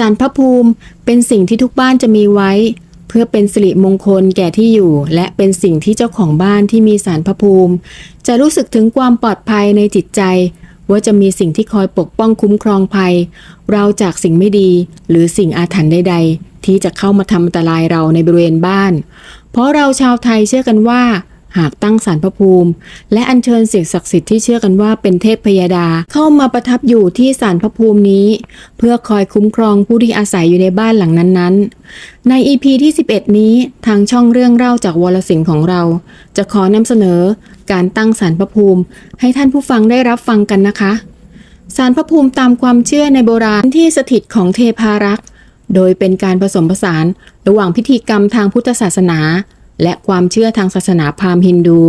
สารพระภูมิเป็นสิ่งที่ทุกบ้านจะมีไว้ เพื่อเป็นสิริมงคลแก่ที่อยู่ และเป็นสิ่งที่เจ้าของบ้านที่มีสารพระภูมิ จะรู้สึกถึงความปลอดภัยในจิตใจ ว่าจะมีสิ่งที่คอยปกป้องคุ้มครองภัย เราจากสิ่งไม่ดี หรือสิ่งอาถรรพ์ใด ๆ ที่จะเข้ามาทำอันตรายเราในบริเวณบ้าน เพราะเราชาวไทยเชื่อกันว่า หากตั้งสารพระภูมิ และอัญเชิญสิ่งศักดิ์สิทธิ์ที่เชื่อกันว่าเป็นเทพพยาดาเข้ามาประทับอยู่ที่สารพระภูมินี้ เพื่อคอยคุ้มครองผู้ที่อาศัยอยู่ในบ้านหลังนั้นๆ ใน EP ที่ 11 นี้ทางช่องเรื่องเล่าจากวรสิงห์ของเรา จะขอนำเสนอการตั้งสารพระภูมิ ให้ท่านผู้ฟังได้รับฟังกันนะคะสารพระภูมิตามความเชื่อในโบราณที่สถิตของเทพารักษ์โดยเป็นการผสมผสานระหว่างพิธีกรรมทางพุทธศาสนา และความเชื่อทางศาสนาพราหมณ์ฮินดู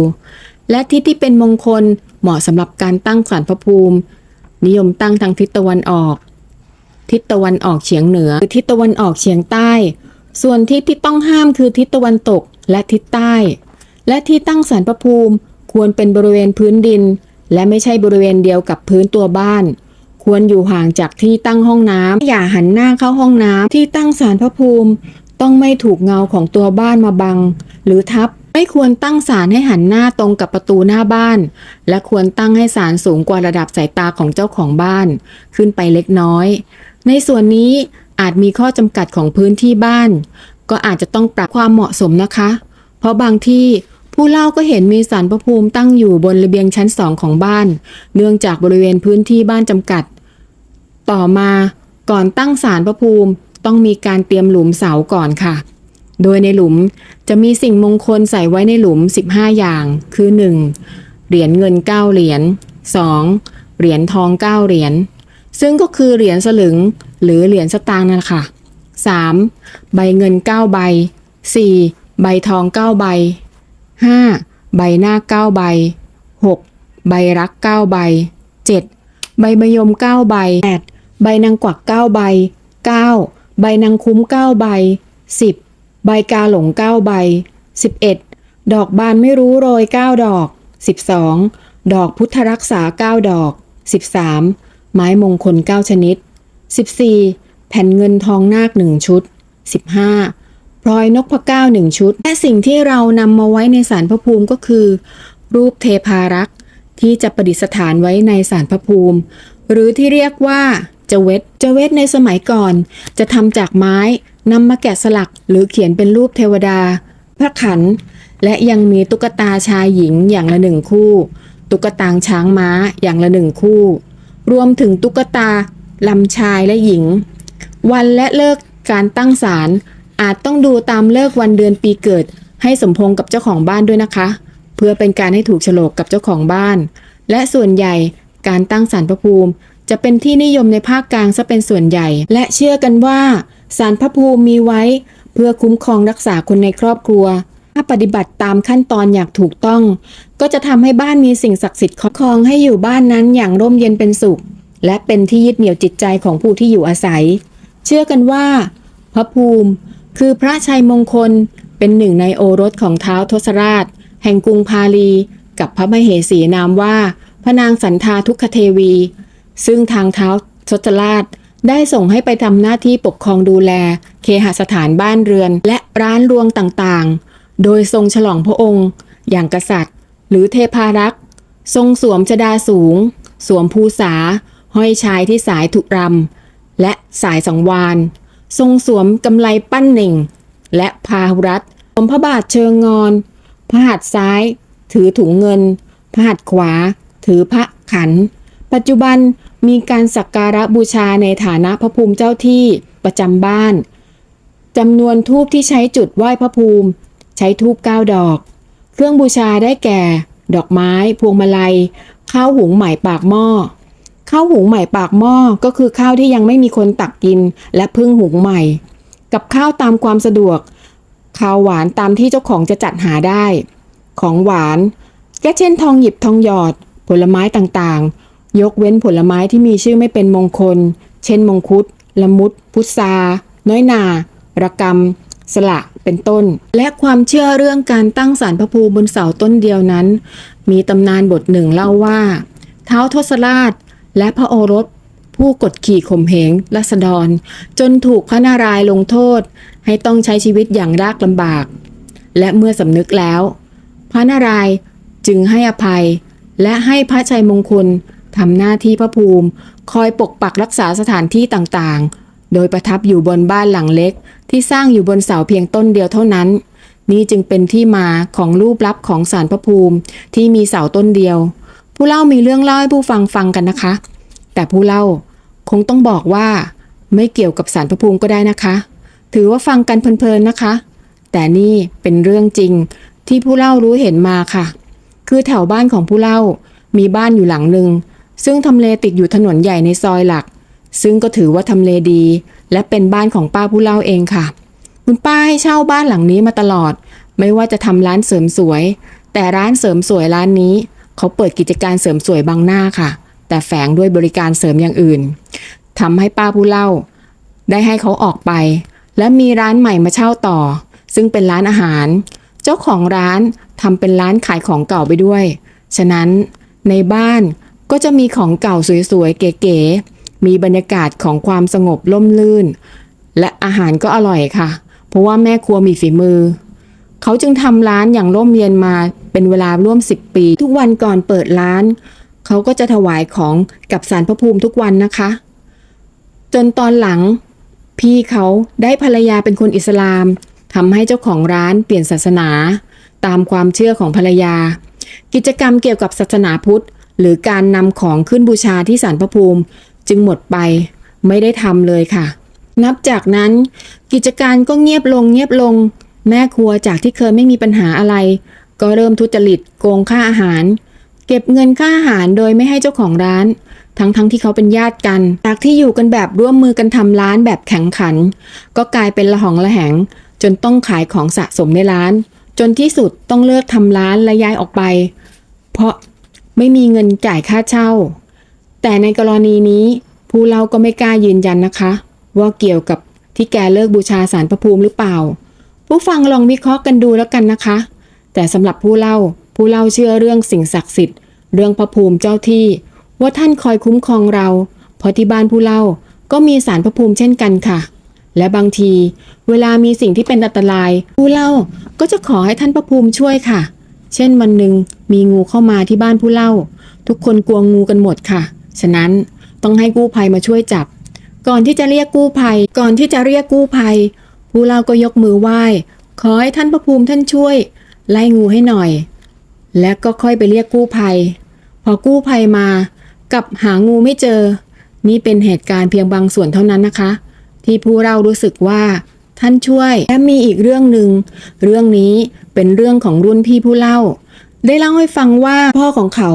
และทิศที่เป็นมงคลเหมาะสำหรับการตั้งสารพระภูมิ นิยมตั้งทางทิศตะวันออก ทิศตะวันออกเฉียงเหนือหรือทิศตะวันออกเฉียงใต้ ส่วนทิศที่ต้องห้ามคือทิศตะวันตกและทิศใต้ และที่ตั้งสารพระภูมิควรเป็นบริเวณพื้นดิน และไม่ใช่บริเวณเดียวกับพื้นตัวบ้านควรอยู่ห่างจากที่ตั้งห้องน้ำอย่าหันหน้าเข้าห้องน้ำที่ตั้งสารพระภูมิ ต้องไม่ถูกเงาของตัวบ้านมาบัง หรือทับไม่ควรตั้งศาลให้หันหน้าตรงกับประตูหน้าบ้าน และควรตั้งให้ศาลสูงกว่าระดับสายตาของเจ้าของบ้าน ขึ้นไปเล็กน้อย ในส่วนนี้อาจมีข้อจำกัดของพื้นที่บ้าน ก็อาจจะต้องปรับความเหมาะสมนะคะ เพราะบางที่ผู้เล่าก็เห็นมีสารพระภูมิตั้งอยู่บนระเบียงชั้นสองของบ้าน เนื่องจากบริเวณพื้นที่บ้านจำกัด ต่อมาก่อนตั้งสารพระภูมิ ต้องมีการเตรียมหลุมเสาก่อนค่ะ โดยในหลุมจะมีสิ่งมงคลใส่ไว้ในหลุม 15 อย่าง คือ 1. เหรียญเงิน 9 เหรียญ 2. เหรียญทอง 9 เหรียญ ซึ่งก็คือเหรียญสลึงหรือเหรียญสตางค์นั่นแหละค่ะ 3. ใบเงิน 9 ใบ 4. ใบทอง 9 ใบ 5. ใบหน้า 9 ใบ 6. ใบรัก 9 ใบ 7. ใบมะยม 9 ใบ 8. ใบนางกวัก 9 ใบ 9. ใบนางคุ้ม9ใบ 10. ใบกาหลง9ใบ 11. ดอกบานไม่รู้โรย 9 ดอก 12. ดอกพุทธรักษา 9 ดอก 13. ไม้มงคล 9 ชนิด 14. แผ่นเงินทองนาค1ชุด 15. พลอยนกพะเก้าหนึ่งชุด และสิ่งที่เรานำมาไว้ในสารพระภูมิก็คือ รูปเทพารักษ์ที่จะประดิษฐานไว้ในสารพระภูมิ หรือที่เรียกว่า จเวตจเวตในสมัยก่อน จะทำจากไม้นำมาแกะสลักหรือเขียนเป็นรูปเทวดา พระขัน และยังมีตุ๊กตาชายหญิงอย่างละหนึ่งคู่ ตุ๊กตาช้างม้าอย่างละหนึ่งคู่ รวมถึงตุ๊กตาลำชายและหญิง วันและเลิกการตั้งศาลอาจต้องดูตามเลิกวันเดือนปีเกิด ให้สมพงกับเจ้าของบ้านด้วยนะคะ เพื่อเป็นการให้ถูกโฉลกกับเจ้าของบ้าน และส่วนใหญ่การตั้งศาลพระภูมิ จะเป็นที่นิยมในภาคกลางซะเป็นส่วนใหญ่ และเชื่อกันว่าศาลพระภูมิมีไว้ เพื่อคุ้มครองรักษาคนในครอบครัว ถ้าปฏิบัติตามขั้นตอนอย่างถูกต้อง ก็จะทำให้บ้านมีสิ่งศักดิ์สิทธิ์คุ้มครองให้อยู่บ้านนั้นอย่างร่มเย็นเป็นสุข และเป็นที่ยึดเหนี่ยวจิตใจของผู้ที่อยู่อาศัย เชื่อกันว่า พระภูมิ คือพระชัยมงคลเป็นหนึ่งในโอรสของเท้าทศราช แห่งกรุงพาลี กับพระมเหสีนามว่า พระนางสันทาทุกขเทวี ซึ่งทางเท้าวทศราชได้ส่งให้ไปทำหน้าที่ปกครองดูแล เคหสถานบ้านเรือน และร้านรวงต่างๆ โดยทรงฉลองพระองค์ อย่างกษัตริย์ หรือเทพารักษ์ ทรงสวมชดาสูง สวมภูษา ห้อยชายที่สายถุรำและสายสังวานทรงสวมกำไลปั้นหนึ่ง และพาหุรัตสวมพระบาทเชิงงอน พระหัตถ์ซ้าย ถือถุงเงิน พระหัตถ์ขวา ถือพระขัน ปัจจุบัน มีการสักการะบูชาในฐานะพระภูมิเจ้าที่ประจำบ้านจำนวนทูบที่ใช้จุดไหว้พระภูมิ ใช้ทูบเก้าดอก เครื่องบูชาได้แก่ ดอกไม้ พวงมาลัย ข้าวหุงใหม่ปากหม้อข้าวหุงใหม่ปากหม้อก็คือข้าวที่ยังไม่มีคนตักกินและเพิ่งหุงใหม่ กับข้าวตามความสะดวก ข้าวหวานตามที่เจ้าของจะจัดหาได้ ของหวานก็เช่นทองหยิบทองหยอด ผลไม้ต่างๆ ยกเว้นผลไม้ที่มีชื่อไม่เป็นมงคล เช่น มงคุด ละมุด พุทราน้อยนา ระกำ สละ เป็นต้น และความเชื่อเรื่องการตั้งศาลพระภูมิบนเสาต้นเดียวนั้น มีตำนานบทหนึ่งเล่าว่า เท้าทศราช และพระโอรส ผู้กดขี่ข่มเหงรัษฎร จนถูกพระนารายณ์ลงโทษ ให้ต้องใช้ชีวิตอย่างยากลำบาก และเมื่อสำนึกแล้ว พระนารายณ์จึงให้อภัย และให้พระชัยมงคล ทำหน้าที่พระภูมิ คอยปกปักรักษาสถานที่ต่างๆ โดยประทับอยู่บนบ้านหลังเล็ก ที่สร้างอยู่บนเสาเพียงต้นเดียวเท่านั้น นี่จึงเป็นที่มาของรูปลับของสารพระภูมิที่มีเสาต้นเดียว ผู้เล่ามีเรื่องเล่าให้ผู้ฟังฟังกันนะคะ แต่ผู้เล่าคงต้องบอกว่า ไม่เกี่ยวกับสารพระภูมิก็ได้นะคะ ถือว่าฟังกันเพลินๆนะคะ แต่นี่เป็นเรื่องจริงที่ผู้เล่ารู้เห็นมาค่ะ คือแถวบ้านของผู้เล่ามีบ้านอยู่หลังหนึ่ง ซึ่งทำเลติดอยู่ถนนใหญ่ในซอยหลัก ซึ่งก็ถือว่าทำเลดี และเป็นบ้านของป้าผู้เล่าเองค่ะ คุณป้าให้เช่าบ้านหลังนี้มาตลอด ไม่ว่าจะทำร้านเสริมสวย แต่ร้านเสริมสวยร้านนี้ เขาเปิดกิจการเสริมสวยบางหน้าค่ะ แต่แฝงด้วยบริการเสริมอย่างอื่นทำให้ป้าผู้เล่า ได้ให้เขาออกไป และมีร้านใหม่มาเช่าต่อ ซึ่งเป็นร้านอาหาร เจ้าของร้านทำเป็นร้านขายของเก่าไปด้วย ฉะนั้นในบ้าน ก็จะมีของเก่าสวยๆ เก๋ๆ มีบรรยากาศของความสงบล่มลื่น และอาหารก็อร่อยค่ะ เพราะว่าแม่ครัวมีฝีมือ เขาจึงทำร้านอย่างร่มเย็นมาเป็นเวลาร่วม 10 ปี ทุกวันก่อนเปิดร้าน เขาก็จะถวายของกับสารพระภูมิทุกวันนะคะ จนตอนหลัง พี่เขาได้ภรรยาเป็นคนอิสลามทำให้เจ้าของร้านเปลี่ยนศาสนา ตามความเชื่อของภรรยา กิจกรรมเกี่ยวกับศาสนาพุทธ หรือการนำของขึ้นบูชาที่ศาลพระภูมิ จึงหมดไปไม่ได้ทำเลยค่ะ นับจากนั้นกิจการก็เงียบลงเงียบลง แม่ครัวจากที่เคยไม่มีปัญหาอะไร ก็เริ่มทุจริตโกงค่าอาหาร เก็บเงินค่าอาหารโดยไม่ให้เจ้าของร้าน ทั้งๆทที่เขาเป็นญาติกัน จากที่อยู่กันแบบร่วมมือกันทำร้านแบบแข็งขัน ก็กลายเป็นละหองละแหง จนต้องขายของสะสมในร้าน จนที่สุดต้องเลิกทำร้านและย้ายออกไป เพราะ ไม่มีเงินจ่ายค่าเช่า แต่ในกรณีนี้ผู้เล่าก็ไม่กล้ายืนยันนะคะ ว่าเกี่ยวกับที่แกเลิกบูชาสารพระภูมิหรือเปล่า ผู้ฟังลองวิเคราะห์กันดูแล้วกันนะคะ แต่สำหรับผู้เล่าผู้เล่าเชื่อเรื่องสิ่งศักดิ์สิทธิ์ เรื่องพระภูมิเจ้าที่ ว่าท่านคอยคุ้มครองเรา เพราะที่บ้านผู้เล่าก็มีสารพระภูมิเช่นกันค่ะ และบางที เวลามีสิ่งที่เป็นอันตราย ผู้เล่าก็จะขอให้ท่านพระภูมิช่วยค่ะ เช่นวันหนึ่งมีงูเข้ามาที่บ้านผู้เล่า ทุกคนกลัวงูกันหมดค่ะ ฉะนั้นต้องให้กู้ภัยมาช่วยจับ ก่อนที่จะเรียกกู้ภัย ก่อนที่จะเรียกกู้ภัย ผู้เล่าก็ยกมือไหว้ ขอให้ท่านพระภูมิท่านช่วย ไล่งูให้หน่อย และก็ค่อยไปเรียกกู้ภัย พอกู้ภัยมากับหางูไม่เจอ นี่เป็นเหตุการณ์เพียงบางส่วนเท่านั้นนะคะ ที่ผู้เล่ารู้สึกว่า ท่านช่วยและมีอีกเรื่องหนึ่งเรื่องนี้เป็นเรื่องของรุ่นพี่ผู้เล่า ได้เล่าให้ฟังว่าพ่อของเขา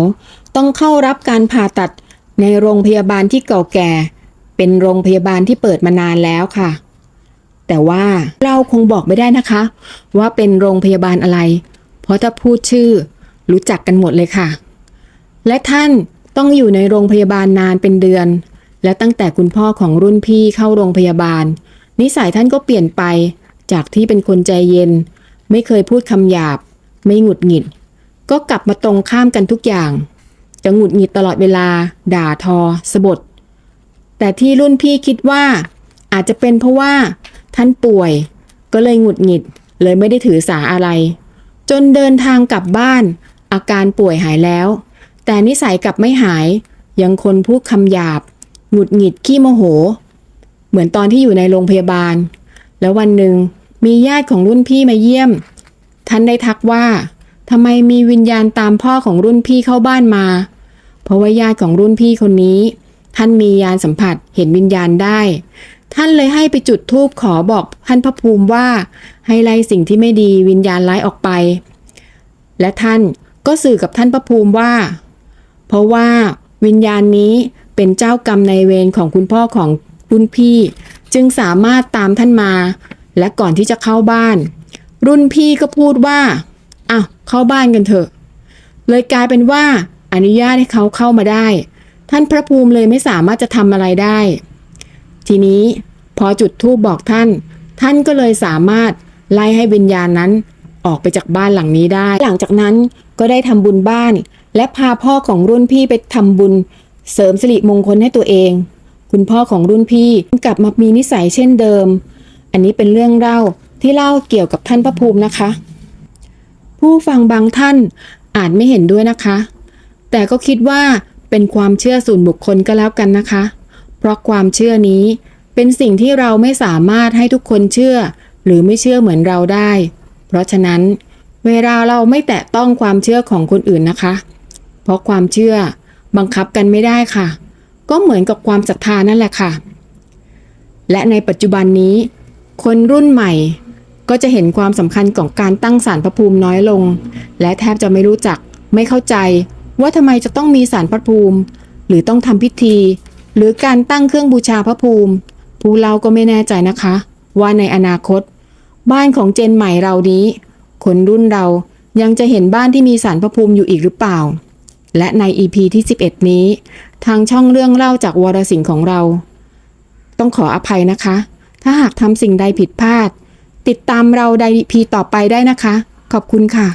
ต้องเข้ารับการผ่าตัดในโรงพยาบาลที่เก่าแก่ เป็นโรงพยาบาลที่เปิดมานานแล้วค่ะ แต่ว่าเราคงบอกไม่ได้นะคะ ว่าเป็นโรงพยาบาลอะไร เพราะถ้าพูดชื่อ รู้จักกันหมดเลยค่ะ และท่านต้องอยู่ในโรงพยาบาลนานเป็นเดือน และตั้งแต่คุณพ่อของรุ่นพี่เข้าโรงพยาบาล นิสัยท่านก็เปลี่ยนไป จากที่เป็นคนใจเย็น ไม่เคยพูดคำหยาบ ไม่หงุดหงิด ก็กลับมาตรงข้ามกันทุกอย่าง จะหงุดหงิดตลอดเวลา ด่าทอ สบทแต่ที่รุ่นพี่คิดว่า อาจจะเป็นเพราะว่า ท่านป่วย ก็เลยหงุดหงิด เลยไม่ได้ถือสาอะไร จนเดินทางกลับบ้าน อาการป่วยหายแล้ว แต่นิสัยกลับไม่หาย ยังคนพูดคำหยาบ หงุดหงิดขี้โมโห เหมือนตอนที่อยู่ในโรงพยาบาล แล้ววันหนึ่งมีญาติของรุ่นพี่มาเยี่ยม ท่านได้ทักว่าทำไมมีวิญญาณตามพ่อของรุ่นพี่เข้าบ้านมา เพราะว่าญาติของรุ่นพี่คนนี้ ท่านมียานสัมผัสเห็นวิญญาณได้ ท่านเลยให้ไปจุดธูปขอบอกท่านพระภูมิว่า ให้ไล่สิ่งที่ไม่ดีวิญญาณร้ายออกไป และท่านก็สื่อกับท่านพระภูมิว่า เพราะว่าวิญญาณนี้เป็นเจ้ากรรมในเวรของคุณพ่อของ รุ่นพี่ จึงสามารถตามท่านมา และก่อนที่จะเข้าบ้าน รุ่นพี่ก็พูดว่าอะเข้าบ้านกันเถอะ เลยกลายเป็นว่าอนุญาตให้เขาเข้ามาได้ ท่านพระภูมิเลยไม่สามารถจะทำอะไรได้ ทีนี้พอจุดธูปบอกท่าน ท่านก็เลยสามารถไล่ให้วิญญาณนั้นออกไปจากบ้านหลังนี้ได้ หลังจากนั้นก็ได้ทำบุญบ้าน และพาพ่อของรุ่นพี่ไปทำบุญ เสริมสิริมงคลให้ตัวเอง คุณพ่อของรุ่นพี่กลับมามีนิสัยเช่นเดิม อันนี้เป็นเรื่องเล่าที่เล่าเกี่ยวกับท่านพระภูมินะคะ ผู้ฟังบางท่านอาจไม่เห็นด้วยนะคะ แต่ก็คิดว่าเป็นความเชื่อส่วนบุคคลก็แล้วกันนะคะ เพราะความเชื่อนี้เป็นสิ่งที่เราไม่สามารถให้ทุกคนเชื่อ หรือไม่เชื่อเหมือนเราได้ เพราะฉะนั้น เวลาเราไม่แตะต้องความเชื่อของคนอื่นนะคะ เพราะความเชื่อบังคับกันไม่ได้ค่ะ ก็เหมือนกับความศรัทธานั่นแหละค่ะ และในปัจจุบันนี้ คนรุ่นใหม่ก็จะเห็นความสำคัญของการตั้งศาลพระภูมิน้อยลง และแทบจะไม่รู้จักไม่เข้าใจ ว่าทำไมจะต้องมีศาลพระภูมิ หรือต้องทำพิธี หรือการตั้งเครื่องบูชาพระภูมิ ผู้เล่าก็ไม่แน่ใจนะคะ ว่าในอนาคต บ้านของเจนใหม่เรานี้ คนรุ่นเรายังจะเห็นบ้านที่มีศาลพระภูมิอยู่อีกหรือเปล่า และใน EP ที่ 11 นี้ ทางช่องเรื่องเล่าจากวรสิงห์ของเรา ต้องขออภัยนะคะ ถ้าหากทำสิ่งใดผิดพลาด ติดตามเราใดพีต่อไปได้นะคะ ขอบคุณค่ะ